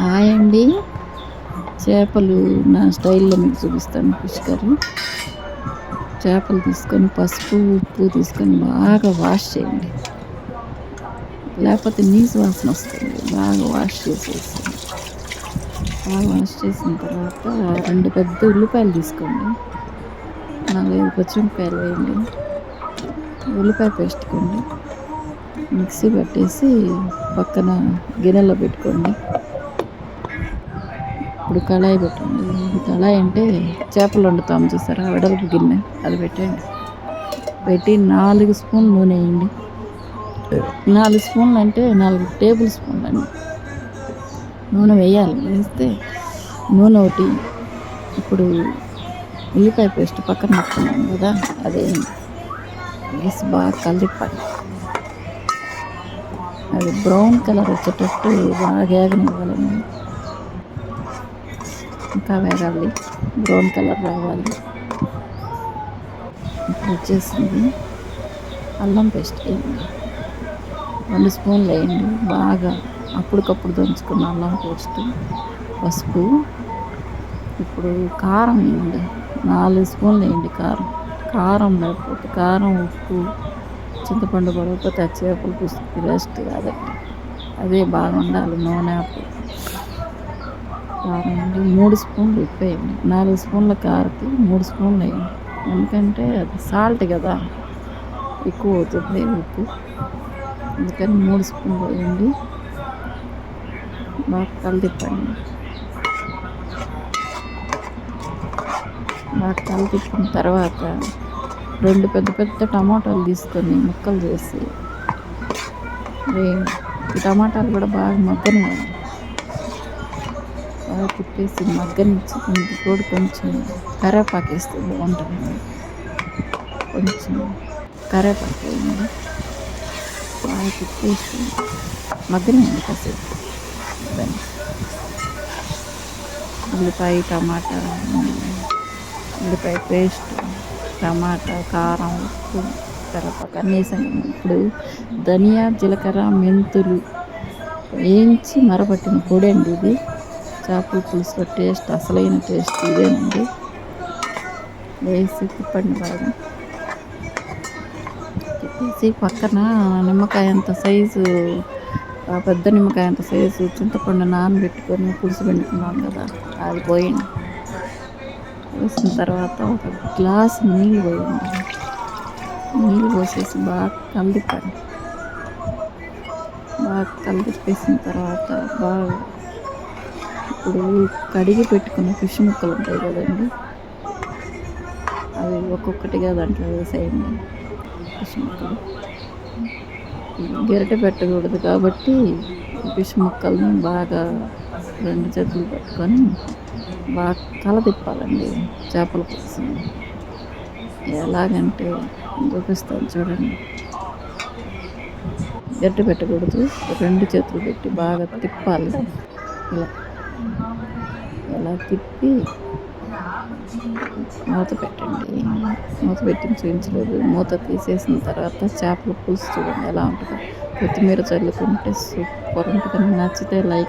Hi అండి. చేపలు నా స్టైల్లో మీకు చూపిస్తాను ఫిష్ కర్రీ. చేపలు తీసుకొని పసుపు ఉప్పు తీసుకొని బాగా వాష్ చేయండి. లేకపోతే నీసు వాసన వస్తుంది. బాగా వాష్ చేసేసి బాగా వాష్ చేసిన తర్వాత రెండు పెద్ద ఉల్లిపాయలు తీసుకోండి. నాలుగైదు పచ్చిమిరపకాయలు వేయండి. ఉల్లిపాయ పేస్ట్కోండి మిక్సీ పట్టేసి పక్కన గిన్నెలో పెట్టుకోండి. ఇప్పుడు కళాయి పెట్టండి. కళాయి అంటే చేపలు వండుతాం చూసారా? వెడల్పు గిన్నె. అది పెట్టండి పెట్టి నాలుగు స్పూన్లు నూనె వేయండి. నాలుగు స్పూన్లు అంటే నాలుగు టేబుల్ స్పూన్లు అండి. నూనె వేయాలి. వేస్తే నూనె ఒకటి. ఇప్పుడు ఉల్లిపాయ పేస్ట్ పక్కన పెట్టుకున్నాం కదా అదే వేసి బాగా కలిపాలి అది బ్రౌన్ కలర్ వచ్చేటట్టు బాగా వేగనివ్వాలండి. ఇంకా వేగాలి బ్రౌన్ కలర్ రావాలి. ఇప్పుడు వచ్చేసింది అల్లం పేస్ట్. వేయండి రెండు స్పూన్లు వేయండి. బాగా అప్పటికప్పుడు దంచుకున్న అల్లం పేస్ట్ పసుపు ఇప్పుడు కారం వేయండి. నాలుగు స్పూన్లు వేయండి కారం. కారం లేకపోతే కారం ఉప్పు చింతపండు పడకపోతే ఆ చేపలు పుస్తకి రెస్ట్ కాదండి అదే బాగుండాలి నూనె అప్పుడు కారం మూడు స్పూన్లు ఉప్పు వేయండి. నాలుగు స్పూన్ల కారకి మూడు స్పూన్లు వేయండి. ఎందుకంటే అది సాల్ట్ కదా ఎక్కువ అవుతుంది ఉప్పు. అందుకని మూడు స్పూన్లు వేయండి. బాగా కలిదిప్పండి. బాగా కలిపిన తర్వాత రెండు పెద్ద పెద్ద టమాటాలు తీసుకొని ముక్కలు చేసి వేయండి. ఈ టమాటాలు కూడా బాగా మగ్గనివ్వండి. బాగా కుట్టేసి మగ్గనిచ్చి ఇంటి కూడా కొంచెం కరేపాకు వేస్తే బాగుంటుంది. కొంచెం కరేపాకు వేయండి బాగా కుట్టేసి మగ్గనివ్వండి కాసేపు. దాన్ని ఉల్లిపాయ టమాటా ఉల్లిపాయ పేస్ట్ టమాటా కారం ఉప్పు కరివేపాకు కనీసం ఇప్పుడు ధనియా జీలకర్ర మెంతులు వేయించి మరపట్టిన పొడి అండి ఇది. చేపల పులుసు టేస్ట్ అసలైన టేస్ట్ ఇదేనండి. వేసి తిప్పండి బాగా తిప్పేసి పక్కన నిమ్మకాయ అంత సైజు పెద్ద నిమ్మకాయ అంత సైజు చింతపండు నానబెట్టుకొని పులుసు పెట్టుకున్నాం కదా అది పోయింది వేసిన తర్వాత ఒక గ్లాస్ నీళ్ళు పోయండి. నీళ్ళు పోసేసి బాగా కలిపండి బాగా కలిపేసిన తర్వాత బాగా ఇప్పుడు కడిగి పెట్టుకున్న ఫిష్ ముక్కలు ఉంటాయి కదండి. అవి ఒక్కొక్కటిగా దాంట్లో వేసేయండి. ఫిష్ ముక్కలు. గెరట పెట్టకూడదు కాబట్టి ఫిష్ ముక్కల్ని బాగా రెండు చేతులు పెట్టుకొని బాగా కల తిప్పాలండి చేపల కోసం. ఎలాగంటే చూపిస్తాను చూడండి. గట్టి పెట్టకూడదు. రెండు చేతులు పెట్టి బాగా తిప్పాలి. ఇలా. ఇలా తిప్పి మూత పెట్టండి. మూత పెట్టి చూపించలేదు మూత తీసేసిన తర్వాత చేపల పులుసు చూడండి ఎలా ఉంటుందో. కొత్తిమీర చల్లుకుంటే సూపర్ ఉంటుంది నచ్చితే లైక్